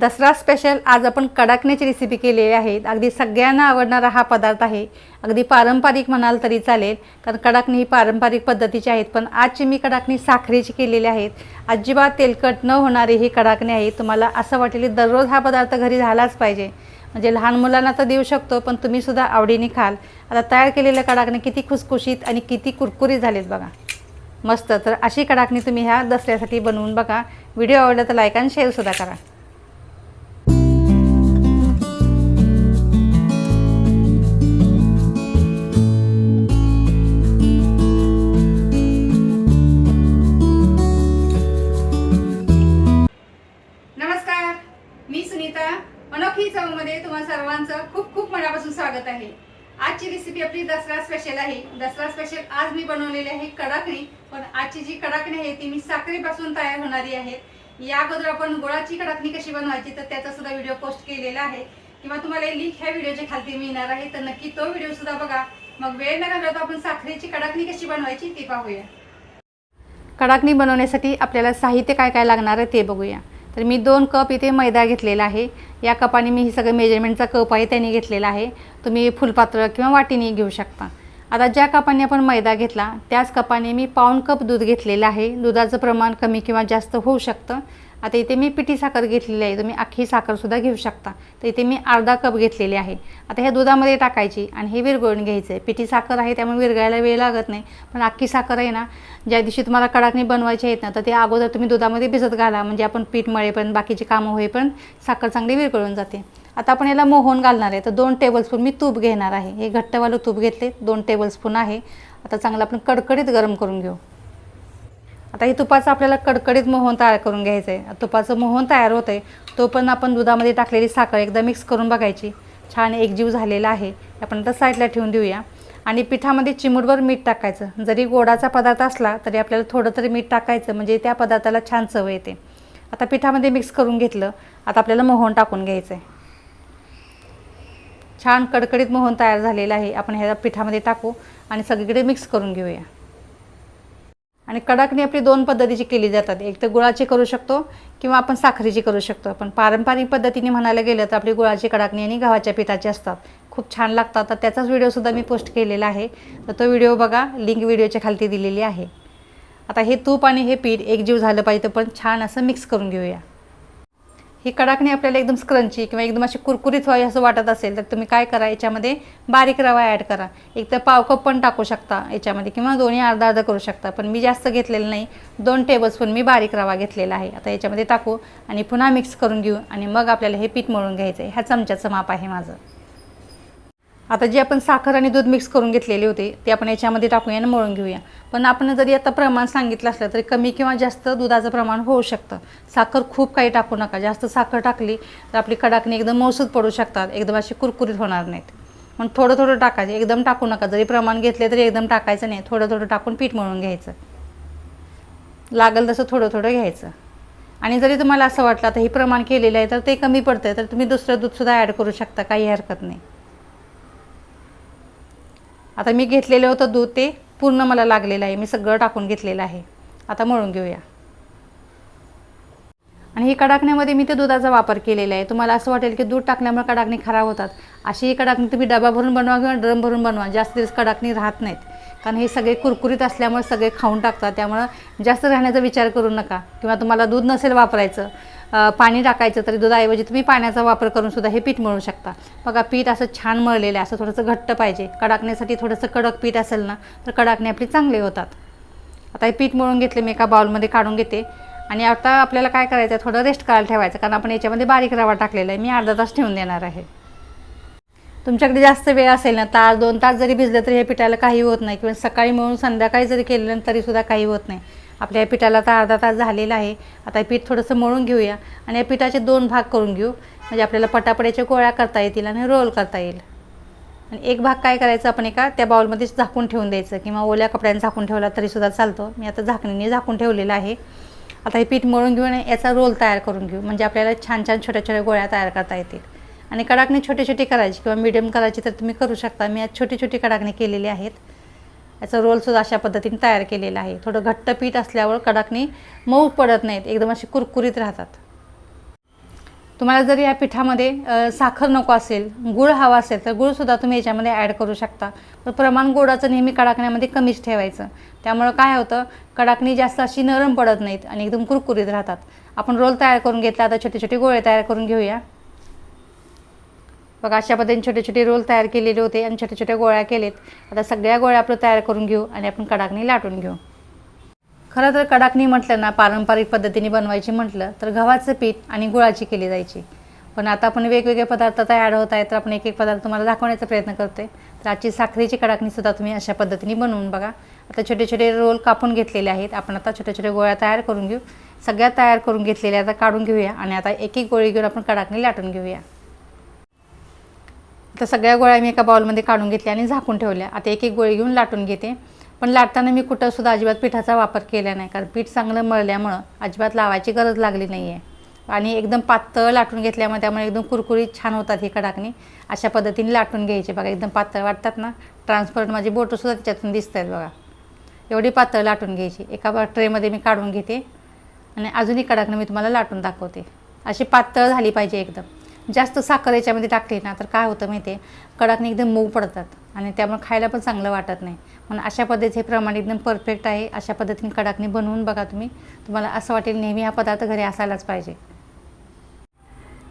Dussehra special आज आपण कडाकण्याची recipe केलेली आहे. अगदी सगळ्यांना आवडणारा हा पदार्थ आहे. अगदी पारंपरिक म्हणाल तरी चालेल कारण कडाकणी ही पारंपरिक पद्धतीची आहेत. पण आजची मी कडाकणी साखरेची केलेली आहेत अजिबात तेलकट न होणारी ही कडाकणी आहे. तुम्हाला असं वाटेल दररोज हा पदार्थ घरी झालाच पाहिजे. म्हणजे लहान मुलांना तर देऊ शकतो पण तुम्हीसुद्धा आवडीने खाल. आता तयार केलेल्या कडाकणी किती खुसखुशीत आणि किती कुरकुरीत झालेत बघा. मस्त. तर अशी कडाकणी तुम्ही ह्या दसऱ्यासाठी बनवून बघा. व्हिडिओ आवडला तर लाईक आणि शेअरसुद्धा करा. दसरा आहे. दसरा स्पेशल आज मी बनवलेली आहे कडाकणी पण आजची जी कडाकणी आहे ती मी साखरेपासून तयार होणारी आहे. या अगोदर आपण गुळाची कडाकणी कशी बनवायची तर त्याचा सुद्धा व्हिडिओ पोस्ट केलेला आहे. किंवा तुम्हाला लिंक ह्या व्हिडिओच्या खालती मिळणार आहे. तर नक्की तो व्हिडिओ सुद्धा बघा. मग वेळ न घालवता आपण साखरेची कडाकणी कशी बनवायची ते पाहूया. कडाकणी बनवण्यासाठी आपल्याला साहित्य काय काय लागणार आहे ते बघूया. तर मी दोन कप इथे मैदा घेतलेला आहे. या कपाने मी ही सगळं मेजरमेंटचा कप आहे त्याने घेतलेला आहे. तुम्ही फुलपात्र किंवा वाटीने घेऊ शकता. आता ज्या कपाने आपण मैदा घेतला त्याच कपाने मी पाऊण कप दूध घेतलेलं आहे. दुधाचं प्रमाण कमी किंवा जास्त होऊ शकतं. आता इथे मी पिठी साखर घेतलेली आहे तुम्ही अख्खी साखरसुद्धा घेऊ शकता. तर इथे मी अर्धा कप घेतलेली आहे. आता ह्या दुधामध्ये टाकायची आणि हे विरघळून घ्यायचं आहे. पिठी साखर आहे त्यामुळे विरघळायला वेळ लागत नाही. पण अख्खी साखर आहे ना ज्या दिवशी तुम्हाला कडाकणी बनवायची आहेत ना तर ते अगोदर तुम्ही दुधामध्ये भिजत घाला. म्हणजे आपण पीठ मळेपर्यंत बाकीची कामं होईपर्यंत साखर चांगली विरघळून जाते. आता आपण याला मोहन घालणार आहे. तर दोन टेबलस्पून मी तूप घेणार आहे. हे घट्टवालं तूप घेतले दोन टेबलस्पून आहे. आता चांगलं आपण कडकडीत गरम करून घेऊ. आता हे तुपाचं आपल्याला कडकडीत मोहन तयार करून घ्यायचं आहे. तुपाचं मोहन तयार होतं आहे. तो पण आपण दुधामध्ये टाकलेली साखर एकदा मिक्स करून बघायची. छान एकजीव झालेला आहे. आपण आता साईडला ठेवून देऊया. आणि पिठामध्ये चिमूटभर मीठ टाकायचं. जरी गोडाचा पदार्थ असला तरी आपल्याला थोडं तरी मीठ टाकायचं. म्हणजे त्या पदार्थाला छान चव येते. आता पिठामध्ये मिक्स करून घेतलं. आता आपल्याला मोहन टाकून घ्यायचं आहे छान कडकडीत मोहन तयार झालेलं आहे. आपण ह्या पिठामध्ये टाकू आणि सगळीकडे मिक्स करून घेऊया. आणि कडाकणी आपली दोन पद्धतीची केली जातात. एक तर गुळाची करू शकतो किंवा आपण साखरेची करू शकतो. पण पारंपरिक पद्धतीने म्हणायला गेलं तर आपली गुळाची कडाकणी आणि गव्हाच्या पिठाची असतात. खूप छान लागतात. तर त्याचाच व्हिडिओसुद्धा मी पोस्ट केलेला आहे. तर तो व्हिडिओ बघा. लिंक व्हिडिओच्या खालती दिलेली आहे. आता हे तूप आणि हे पीठ एकजीव झालं पाहिजे पण छान असं मिक्स करून घेऊया. ही कडाकणी आपल्याला एकदम स्क्रंची किंवा एकदम अशी कुरकुरीत व्हावी असं वाटत असेल तर तुम्ही काय करा याच्यामध्ये बारीक रवा ॲड करा. एक तर पाव कप पण टाकू शकता याच्यामध्ये किंवा दोन्ही अर्धा अर्धा करू शकता पण मी जास्त घेतलेलं नाही. दोन टेबलस्पून मी बारीक रवा घेतलेला आहे. आता याच्यामध्ये टाकू आणि पुन्हा मिक्स करून घेऊ आणि मग आपल्याला हे पीठ मळून घ्यायचं आहे ह्या चमच्याचं माप आहे माझं. आता जे आपण साखर आणि दूध मिक्स करून घेतलेले होते ते आपण याच्यामध्ये टाकूया आणि मळून घेऊया. पण आपण जरी आता प्रमाण सांगितलं असलं तरी कमी किंवा जास्त दुधाचं प्रमाण होऊ शकतं. साखर खूप काही टाकू नका. जास्त साखर टाकली तर आपली कडाकणी एकदम मौसूद पडू शकतात. एकदम अशी कुरकुरीत होणार नाहीत. मग थोडं थोडं टाकायचं. एकदम टाकू नका. जरी प्रमाण घेतले तरी एकदम टाकायचं नाही. थोडं थोडं टाकून पीठ मळून घ्यायचं. लागल तसं थोडं थोडं घ्यायचं. आणि जरी तुम्हाला असं वाटलं आता हे प्रमाण केलेलं आहे तर ते कमी पडतं तर तुम्ही दुसरं दूधसुद्धा ॲड करू शकता. काही हरकत नाही. आता मी घेतलेलं होतं दूध ते पूर्ण मला लागलेलं आहे. मी सगळं टाकून घेतलेलं आहे. आता मळून घेऊया. आणि ही कडाकण्यामध्ये मी ते दुधाचा वापर केलेला आहे. तुम्हाला असं वाटेल की दूध टाकल्यामुळे कडाकणी खराब होतात. अशी ही कडाकणी तुम्ही डबा भरून बनवा किंवा ड्रम भरून बनवा. जास्त दिवस कडाकणी राहत नाहीत. कारण हे सगळे कुरकुरीत असल्यामुळे सगळे खाऊन टाकतात. त्यामुळं जास्त राहण्याचा विचार करू नका. किंवा तुम्हाला दूध नसेल वापरायचं पाणी टाकायचं तरी दुधाऐवजी तुम्ही पाण्याचा वापर करून सुद्धा हे पीठ मळू शकता. बघा पीठ असं छान मळलेलं आहे असं थोडंसं घट्ट पाहिजे. कडाकण्यासाठी थोडंसं कडक पीठ असेल ना तर कडाकणे आपली चांगले होतात. आता हे पीठ मळून घेतले मी एका बाउलमध्ये काढून घेते. आणि आता आपल्याला काय करायचं आहे थोडं रेस्ट करायला ठेवायचं कारण आपण याच्यामध्ये बारीक रवा टाकलेला आहे. मी अर्धा तास ठेवून देणार आहे. तुमच्याकडे जास्त वेळ असेल ना तास दोन तास जरी भिजलं तरी हे पिठाला काही होत नाही. किंवा सकाळी मिळून संध्याकाळी जरी केलं तरीसुद्धा काही होत नाही. आपल्या या पिठाला तर अर्धा तास झालेला आहे. आता हे पीठ थोडंसं मळून घेऊया आणि या पिठाचे दोन भाग करून घेऊ. म्हणजे आपल्याला पटापड्याच्या गोळ्या करता येतील आणि रोल करता येईल. आणि एक भाग काय करायचा आपण एका त्या बाउलमध्येच झाकून ठेवून द्यायचं. किंवा ओल्या कपड्याने झाकून ठेवला तरीसुद्धा चालतो. मी आता झाकणीने झाकून ठेवलेलं आहे. आता हे पीठ मळून घेऊन याचा रोल तयार करून घेऊ. म्हणजे आपल्याला छान छान छोट्या छोट्या गोळ्या तयार करता येतील. आणि कडाकणी छोटी छोटी करायची किंवा मीडियम करायची तर तुम्ही करू शकता. मी आज छोटी छोटी कडाकणी केलेली आहेत. याचा रोलसुद्धा अशा पद्धतीने तयार केलेला आहे. थोडं घट्ट पीठ असल्यावर कडाकणी मऊ पडत नाहीत एकदम अशी कुरकुरीत राहतात. तुम्हाला जर या पिठामध्ये साखर नको असेल गूळ हवा असेल तर गूळसुद्धा तुम्ही याच्यामध्ये ॲड करू शकता. पण प्रमाण गोडाचं नेहमी कडाकण्यामध्ये कमीच ठेवायचं. त्यामुळं काय होतं कडाकणी जास्त अशी नरम पडत नाहीत आणि एकदम कुरकुरीत राहतात. आपण रोल तयार करून घेतला आता छोटे छोटे गोळे तयार करून घेऊया. बघा अशा पद्धतीने छोटे छोटे रोल तयार केलेले होते आणि छोट्या छोट्या गोळ्या केलेत. आता सगळ्या गोळ्या आपलं तयार करून घेऊ आणि आपण कडाकणी लाटून घेऊ. खरं तर कडाकणी म्हटलं ना पारंपरिक पद्धतीने बनवायची म्हटलं तर गव्हाचं पीठ आणि गुळाची केली जायची. पण आता आपण वेगवेगळे पदार्थ आता ॲड होत आहेत तर आपण एक एक पदार्थ तुम्हाला दाखवण्याचा प्रयत्न करते तर आजची साखरेची कडाकणीसुद्धा तुम्ही अशा पद्धतीने बनवून बघा. आता छोटे छोटे रोल कापून घेतलेले आहेत. आपण आता छोट्या छोट्या गोळ्या तयार करून घेऊ. सगळ्या तयार करून घेतलेल्या आता काढून घेऊया आणि आता एक एक गोळी घेऊन आपण कडाकणी लाटून घेऊया. आता सगळ्या गोळ्या मी एका बाउलमध्ये काढून घेतल्या आणि झाकून ठेवल्या. आता एक एक गोळी घेऊन लाटून घेते. पण लाटताना मी कुठंसुद्धा अजिबात पिठाचा वापर केला नाही कारण पीठ चांगलं मळल्यामुळं अजिबात लावायची गरज लागली नाही आहे आणि एकदम पातळ लाटून घेतल्यामुळे त्यामुळे एकदम कुरकुरीत छान होतात ही कडाकणी. अशा पद्धतीने लाटून घ्यायचे. बघा एकदम पातळ वाटतात ना? ट्रान्सपरंट माझी बोटंसुद्धा त्याच्यातून दिसत आहेत बघा. एवढी पातळ लाटून घ्यायची. एका ट्रेमध्ये मी काढून घेते. आणि अजूनही कडाकणं मी तुम्हाला लाटून दाखवते. अशी पातळ झाली पाहिजे एकदम. जास्त साखर याच्यामध्ये टाकली ना तर काय होतं माहिती आहे कडाकणी एकदम मऊ पडतात आणि त्यामुळे खायला पण चांगलं वाटत नाही. म्हणून अशा पद्धतीचे प्रमाण एकदम परफेक्ट आहे. अशा पद्धतीने कडाकणी बनवून बघा तुम्ही. तुम्हाला असं वाटेल नेहमी हा पदार्थ घरी असायलाच पाहिजे.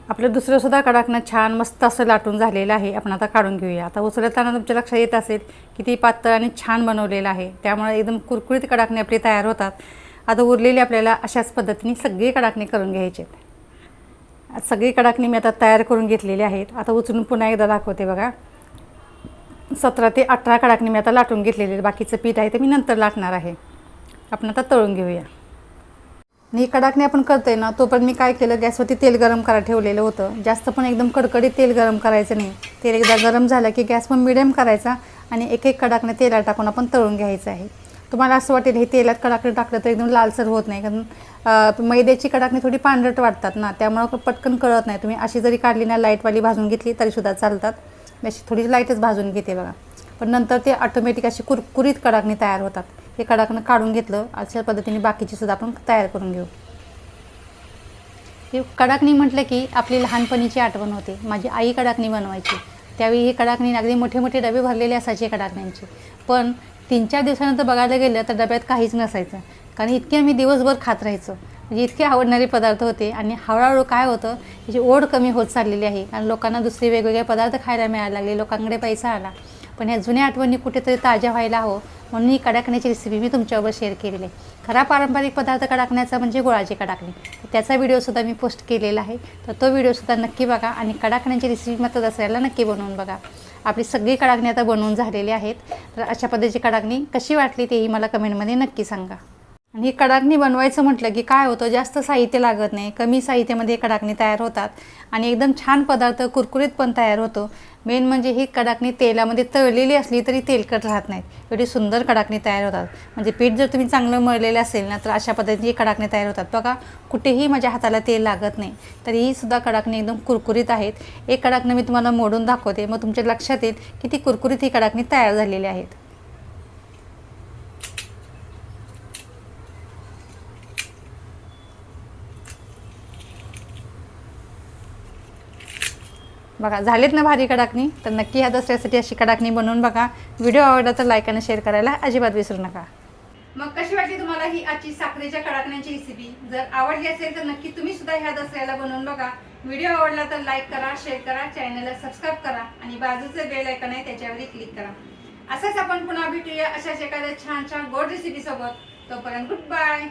आपलं दुसरंसुद्धा कडाकणं छान मस्त असं लाटून झालेलं आहे. आपण आता काढून घेऊया. आता उचलताना तुमच्या लक्षात येत असेल की ती पातळ आणि छान बनवलेलं आहे. त्यामुळे एकदम कुरकुरीत कडाकणी आपली तयार होतात. आता उरलेली आपल्याला अशाच पद्धतीने सगळी कडाकणी करून घ्यायची आहेत सगळी कडाकणी मी आता तयार करून घेतलेली आहेत. आता उचलून पुन्हा एकदा दाखवते बघा. सतरा ते अठरा कडाकणी मी आता लाटून घेतलेली बाकीचं पीठ आहे ते मी नंतर लाटणार आहे. आपण आता तळून घेऊया. आणि कडाकणी आपण करतोय ना तोपर्यंत मी काय केलं गॅसवरती तेल गरम करा ठेवलेलं होतं. जास्त पण एकदम कडकडीत तेल गरम करायचं नाही. तेल एकदा गरम झालं की गॅस पण मिडियम करायचा आणि एक एक कडाकणं तेलात टाकून आपण तळून घ्यायचं आहे. तुम्हाला असं वाटेल हे तेलात कडाकणी टाकलं तर एकदम लालसर होत नाही. कारण मैद्याची कडाकणी थोडी पांढरट वाटतात ना त्यामुळं पटकन कळत नाही. तुम्ही अशी जरी काढली ना लाईटवाली भाजून घेतली तरीसुद्धा चालतात. मी अशी थोडी लाईटच भाजून घेते बघा. पण नंतर ते ऑटोमॅटिक अशी कुरकुरीत कडाकणी तयार होतात. हे कडाकणं काढून घेतलं अशा पद्धतीने बाकीची सुद्धा आपण तयार करून घेऊ. हे कडाकणी म्हटलं की आपली लहानपणीची आठवण होते. माझी आई कडाकणी बनवायची. त्यावेळी ही कडाकणी अगदी मोठे मोठे डबे भरलेले असायचे कडाकण्यांचे. पण तीन चार दिवसानंतर बघायला गेलं तर डब्यात काहीच नसायचं. कारण इतके आम्ही दिवसभर खात राहायचो. म्हणजे इतके आवडणारे पदार्थ होते आणि हळूहळू काय होतं याची ओढ कमी होत चाललेली आहे. कारण लोकांना दुसरे वेगवेगळे पदार्थ खायला मिळायला लागले लोकांकडे पैसा आला. पण ह्या जुन्या आठवणी कुठेतरी ताज्या व्हायला हवं. म्हणून ही कडाकण्याची रेसिपी मी तुमच्याबरोबर शेअर केलेली आहे. खरा पारंपरिक पदार्थ कडाकण्याचा म्हणजे गुळाची कडाकणी. त्याचा व्हिडिओसुद्धा मी पोस्ट केलेला आहे. तर तो व्हिडिओसुद्धा नक्की बघा आणि कडाकण्याची रेसिपी मात्र दसऱ्याला नक्की बनवून बघा. आपली सगळी कडाकणी आता बनवून झालेली आहेत. तर अशा पद्धतीची कडाकणी कशी वाटली तेही मला कमेंटमध्ये नक्की सांगा. आणि ही कडाकणी बनवायचं म्हटलं की काय होतं जास्त साहित्य लागत नाही कमी साहित्यामध्ये कडाकणी तयार होतात. आणि एकदम छान पदार्थ कुरकुरीत पण तयार होतो. मेन म्हणजे ही कडाकणी तेलामध्ये तळलेली असली तरी तेलकट राहत नाहीत. एवढी सुंदर कडाकणी तयार होतात. म्हणजे पीठ जर तुम्ही चांगलं मळलेलं असेल ना तर अशा पद्धतीची कडाकणी तयार होतात. बघा कुठेही माझ्या हाताला तेल लागत नाही. तर ही सुद्धा कडाकणी एकदम कुरकुरीत आहेत. एक कडाकणी मी तुम्हाला मोडून दाखवते. मग तुमच्या लक्षात येईल की ती कुरकुरीत ही कडाकणी तयार झालेली आहेत. बघा झालेत ना भारी कडाकणी तर नक्की ह्या दसऱ्यासाठी अशी कडाकणी बनवून बघा. व्हिडिओ आवडला तर लाईक आणि शेअर करायला अजिबात विसरू नका. मग कशी वाटली तुम्हाला ही आजची साखरेच्या कडाकण्याची रेसिपी जर आवडली असेल तर नक्की तुम्ही सुद्धा ह्या दसऱ्याला बनवून बघा. व्हिडिओ आवडला तर लाईक करा शेअर करा चॅनलला सबस्क्राईब करा आणि बाजूचं बेल ऐकन आहे त्याच्यावरही क्लिक करा. असंच आपण पुन्हा भेटूया अशाच एखाद्या छान छान गोड रेसिपी सोबत. तोपर्यंत गुड बाय